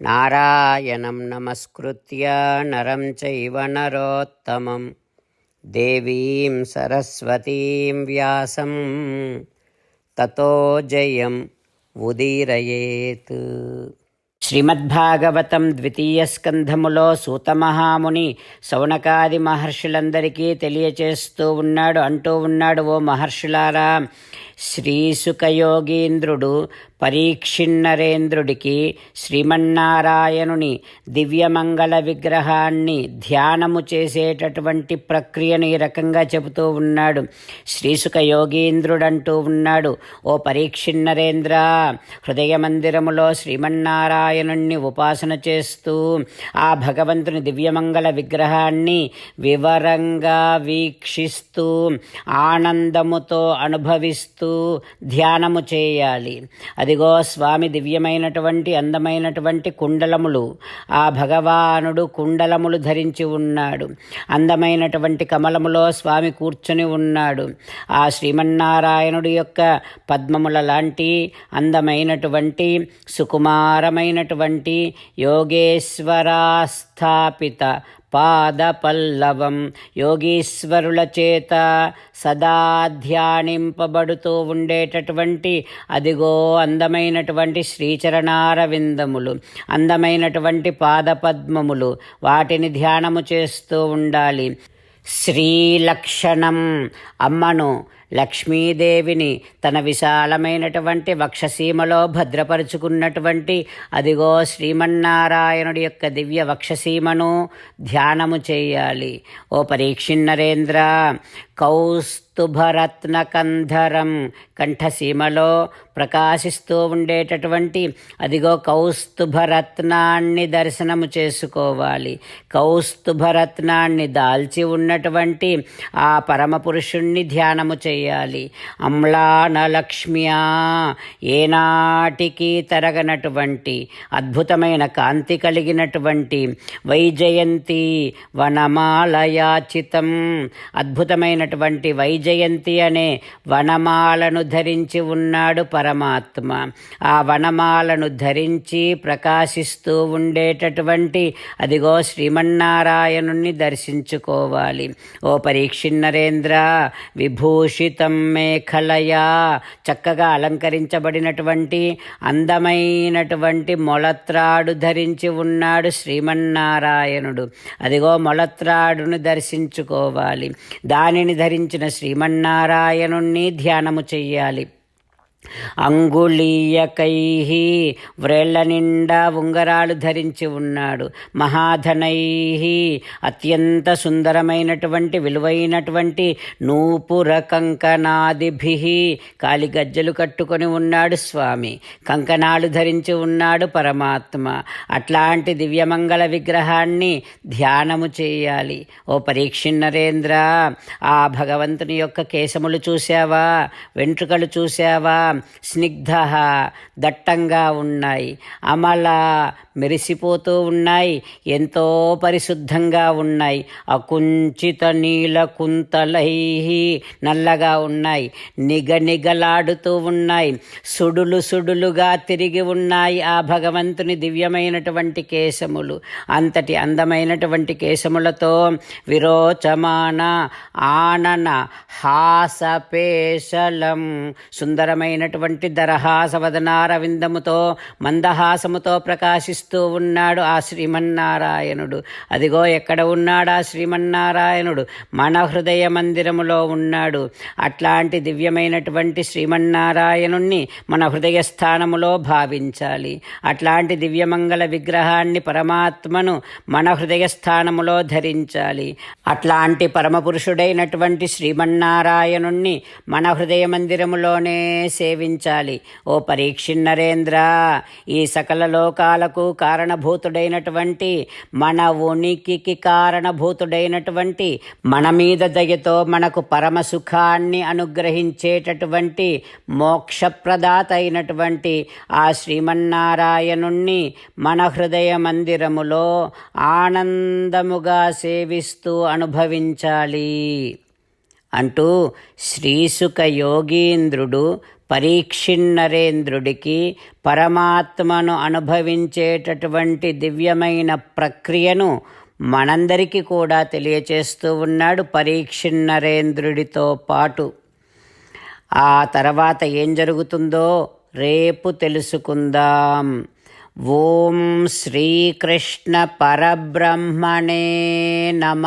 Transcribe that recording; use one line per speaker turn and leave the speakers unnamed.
నారాయణం నమస్కృత్య నరం చైవ నరోత్తమం దేవీం సరస్వతీం వ్యాసం తతో జయం ఉదీరయేత్ శ్రీమద్భాగవతం ద్వితీయ స్కంధములో సూతమహాముని సౌనకాది మహర్షులందరికీ తెలియచేస్తూ ఉన్నాడు అంటూ ఉన్నాడు ఓ మహర్షులారా శ్రీసుఖయోగీంద్రుడు పరీక్షిన్నరేంద్రుడికి శ్రీమన్నారాయణుని దివ్యమంగళ విగ్రహాన్ని ధ్యానము చేసేటటువంటి ప్రక్రియను ఈ రకంగా చెబుతూ ఉన్నాడు. శ్రీసుఖ యోగీంద్రుడంటూ ఉన్నాడు. ఓ పరీక్షిన్నరేంద్ర హృదయ మందిరములో శ్రీమన్నారాయణుణ్ణి ఉపాసన చేస్తూ ఆ భగవంతుని దివ్యమంగళ విగ్రహాన్ని వివరంగా వీక్షిస్తూ ఆనందముతో అనుభవిస్తూ ధ్యానము చేయాలి. అది అదిగో స్వామి దివ్యమైనటువంటి అందమైనటువంటి కుండలములు. ఆ భగవానుడు కుండలములు ధరించి ఉన్నాడు. అందమైనటువంటి కమలములో స్వామి కూర్చొని ఉన్నాడు. ఆ శ్రీమన్నారాయణుడి యొక్క పద్మముల లాంటి అందమైనటువంటి సుకుమారమైనటువంటి స్థాపిత పాదపల్లవం యోగీశ్వరుల చేత సదా ధ్యానింపబడుతూ ఉండేటటువంటి అదిగో అందమైనటువంటి శ్రీచరణారవిందములు అందమైనటువంటి పాదపద్మములు వాటిని ధ్యానము చేస్తూ ఉండాలి. శ్రీలక్షణం. అమ్మను లక్ష్మీదేవిని తన విశాలమైనటువంటి వక్షసీమలో భద్రపరుచుకున్నటువంటి అదిగో శ్రీమన్నారాయణుడి యొక్క దివ్య వక్షసీమను ధ్యానము చేయాలి. ఓ పరీక్షిన్నరేంద్ర కౌస్తుభరత్నకంధరం కంఠసీమలో ప్రకాశిస్తూ ఉండేటటువంటి అదిగో కౌస్తుభరత్నాన్ని దర్శనము చేసుకోవాలి. కౌస్తుభరత్నాన్ని దాల్చి ఉన్నటువంటి ఆ పరమపురుషుణ్ణి ధ్యానము చేయాలి. అమ్లాన లక్ష్మ్యా ఏనాటికి తరగనటువంటి అద్భుతమైన కాంతి కలిగినటువంటి వైజయంతి వనమాలయాచితం. అద్భుతమైనటువంటి వైజయంతి అనే వనమాలను ధరించి ఉన్నాడు పర పరమాత్మ. ఆ వనమాలను ధరించి ప్రకాశిస్తూ ఉండేటటువంటి అదిగో శ్రీమన్నారాయణుణ్ణి దర్శించుకోవాలి. ఓ పరీక్షిన్నరేంద్ర విభూషితం మేఖలయా చక్కగా అలంకరించబడినటువంటి అందమైనటువంటి మొలత్రాడు ధరించి ఉన్నాడు శ్రీమన్నారాయణుడు. అదిగో మొలత్రాడును దర్శించుకోవాలి. దానిని ధరించిన శ్రీమన్నారాయణుణ్ణి ధ్యానము చెయ్యాలి. అంగుళీయకై వ్రేళ్ళ నిండా ఉంగరాలు ధరించి ఉన్నాడు. మహాధనై అత్యంత సుందరమైనటువంటి విలువైనటువంటి నూపుర కంకణాదిభి కాలిగజ్జలు కట్టుకొని ఉన్నాడు స్వామి. కంకణాలు ధరించి ఉన్నాడు పరమాత్మ. అట్లాంటి దివ్యమంగళ విగ్రహాన్ని ధ్యానము చేయాలి. ఓ పరీక్షిన్నరేంద్ర ఆ భగవంతుని యొక్క కేశములు చూసావా వెంట్రుకలు చూసావా స్నిగ్ధ దట్టంగా ఉన్నాయి. అమల మెరిసిపోతూ ఉన్నాయి ఎంతో పరిశుద్ధంగా ఉన్నాయి. అకుంచిత నీల కుంతలై నల్లగా ఉన్నాయి నిగనిగలాడుతూ ఉన్నాయి. సుడులు సుడులుగా తిరిగి ఉన్నాయి ఆ భగవంతుని దివ్యమైనటువంటి కేశములు. అంతటి అందమైనటువంటి కేశములతో విరోచమాన ఆనన హాసపేశలం. సుందరమైనటువంటి దరహాసవదనారవిందముతో మందహాసముతో ప్రకాశిస్తూ భావిస్తూ ఉన్నాడు ఆ శ్రీమన్నారాయణుడు. అదిగో ఎక్కడ ఉన్నాడు ఆ శ్రీమన్నారాయణుడు? మన హృదయ మందిరములో ఉన్నాడు. అట్లాంటి దివ్యమైనటువంటి శ్రీమన్నారాయణుణ్ణి మన హృదయ స్థానములో భావించాలి. అట్లాంటి దివ్యమంగళ విగ్రహాన్ని పరమాత్మను మన హృదయ స్థానములో ధరించాలి. అట్లాంటి పరమపురుషుడైనటువంటి శ్రీమన్నారాయణుణ్ణి మన హృదయ మందిరములోనే సేవించాలి. ఓ పరీక్షిన్ నరేంద్ర ఈ సకల లోకాలకు కారణభూతుడైనటువంటి మన ఉనికికి కారణభూతుడైనటువంటి మన మీద దయతో మనకు పరమ సుఖాన్ని అనుగ్రహించేటటువంటి మోక్షప్రదాత అయినటువంటి ఆ శ్రీమన్నారాయణుణ్ణి మన హృదయ మందిరములో ఆనందముగా సేవిస్తూ అనుభవించాలి. అంటూ శ్రీసుక యోగీంద్రుడు పరీక్షిన్నరేంద్రుడికి పరమాత్మను అనుభవించేటటువంటి దివ్యమైన ప్రక్రియను మనందరికీ కూడా తెలియచేస్తూ ఉన్నాడు పరీక్షిన్నరేంద్రుడితో పాటు. ఆ తర్వాత ఏం జరుగుతుందో రేపు తెలుసుకుందాం. ఓం శ్రీకృష్ణ పరబ్రహ్మణే నమ.